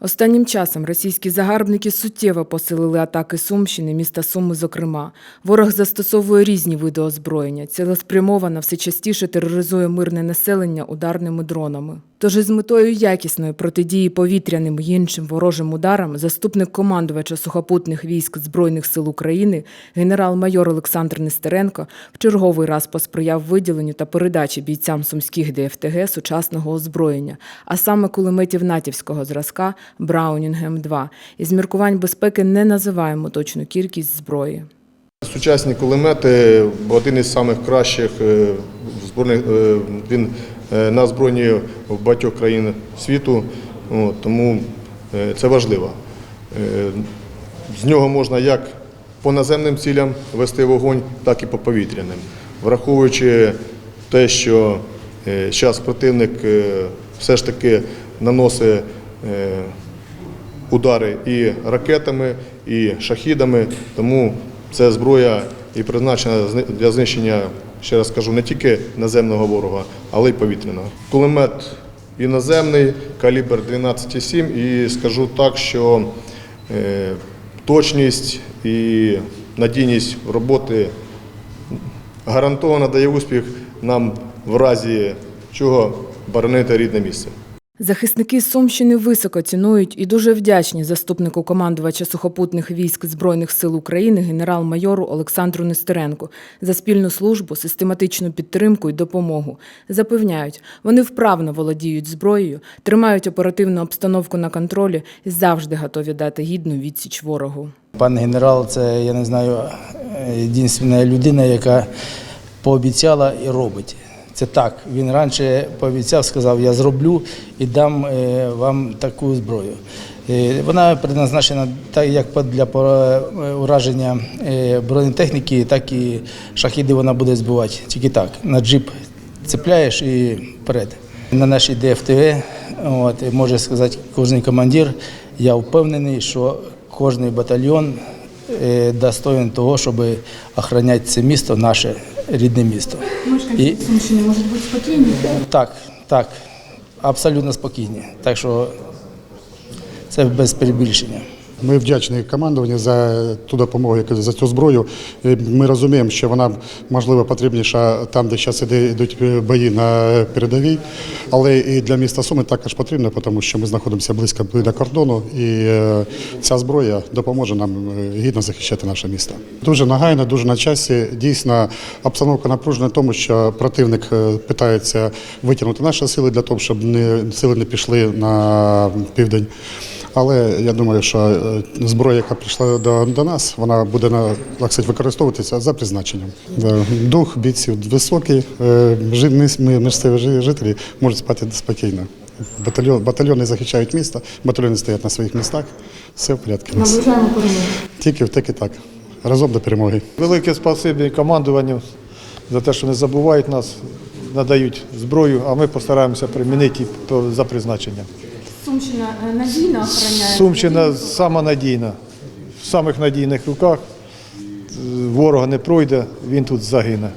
Останнім часом російські загарбники суттєво посилили атаки Сумщини, міста Суми, зокрема. Ворог застосовує різні види озброєння, цілеспрямовано все частіше тероризує мирне населення ударними дронами. Тож із метою якісної протидії повітряним і іншим ворожим ударам заступник командувача сухопутних військ Збройних сил України генерал-майор Олександр Нестеренко в черговий раз посприяв виділенню та передачі бійцям сумських ДФТГ сучасного озброєння, а саме кулеметів натівського зразка Браунінг М2. Із міркувань безпеки не називаємо точну кількість зброї. Сучасні кулемети один із самих кращих е, збройних. е, Він на озброєнні в багатьох країн світу, тому е, це важливо. Е, З нього можна як по наземним цілям вести вогонь, так і по повітряним. Враховуючи те, що зараз противник е, все ж таки наносить е, удари і ракетами, і шахідами. Тому це зброя і призначена для знищення, ще раз кажу, не тільки наземного ворога, але й повітряного. Кулемет іноземний, калібр 12,7 і скажу так, що е, точність і надійність роботи гарантовано дає успіх нам в разі чого боронити рідне місце. Захисники Сумщини високо цінують і дуже вдячні заступнику командувача сухопутних військ Збройних сил України генерал-майору Олександру Нестеренку за спільну службу, систематичну підтримку і допомогу. Запевняють, вони вправно володіють зброєю, тримають оперативну обстановку на контролі і завжди готові дати гідну відсіч ворогу. Пан генерал, це я не знаю, єдина людина, яка пообіцяла і робить. Це так. Він раніше пообіцяв, сказав, я зроблю і дам е, вам таку зброю. Е, Вона предназначена так як для е, ураження бронетехніки, так і шахіди вона буде збивати. Тільки так. На джип цепляєш і вперед. На нашій ДФТГ, от, може сказати кожен командир, я впевнений, що кожен батальйон достоин того, щоб охороняти це місто, наше рідне місто. І, Сумщини можуть бути спокійні. так, так, абсолютно спокійні. Так що це без перебільшення. Ми вдячні командуванню за ту допомогу, за цю зброю. Е, Ми розуміємо, що вона можливо потрібніша там, де зараз йдуть бої на передовій, але і для міста Суми також потрібно, тому що ми знаходимося близько до кордону, і е, ця зброя допоможе нам е, гідно захищати наше місто. Дуже нагайно, дуже на часі. Дійсно, обстановка напружена, тому що противник е, питається витягнути наші сили для того, щоб сили не пішли на південь. Але я думаю, що е, зброя, яка прийшла до, до нас, вона буде на так сказати, використовуватися за призначенням. Дух бійців високий, е, ми- місцеві жителі можуть спати спокійно. Батальйон, батальйони захищають місто, батальйони стоять на своїх містах. Все в порядку. Наближаємо перемогу. Тільки в так і так. Разом до перемоги. Велике спасибі командуванню за те, що не забувають нас, надають зброю, а ми постараємося примінити за призначенням. Сумщина е, надійно охороняє. Сумщина сама надійна, в самих надійних руках. Ворога не пройде, він тут загине.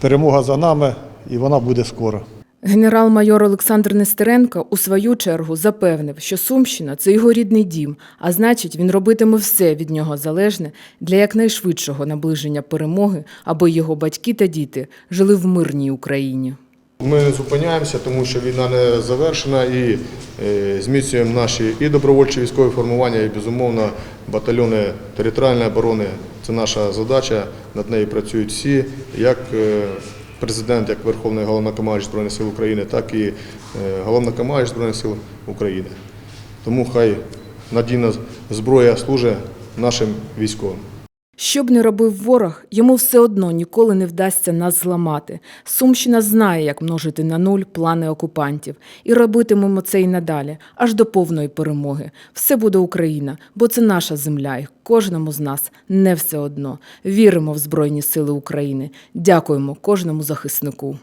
Перемога за нами і вона буде скоро. Генерал-майор Олександр Нестеренко у свою чергу запевнив, що Сумщина це його рідний дім, а значить, він робитиме все від нього залежне для якнайшвидшого наближення перемоги, аби його батьки та діти жили в мирній Україні. Ми не зупиняємося, тому що війна не завершена і е, зміцнюємо наші і добровольчі військові формування, і безумовно батальйони територіальної оборони. Це наша задача. Над нею працюють всі, як е, президент, як Верховний головнокомандуючий Збройних сил України, так і е, головнокомандуючий Збройних сил України. Тому хай надійна зброя служить нашим військовим. Що б не робив ворог, йому все одно ніколи не вдасться нас зламати. Сумщина знає, як множити на нуль плани окупантів. І робитимемо це і надалі, аж до повної перемоги. Все буде Україна, бо це наша земля, і кожному з нас не все одно. Віримо в Збройні Сили України. Дякуємо кожному захиснику.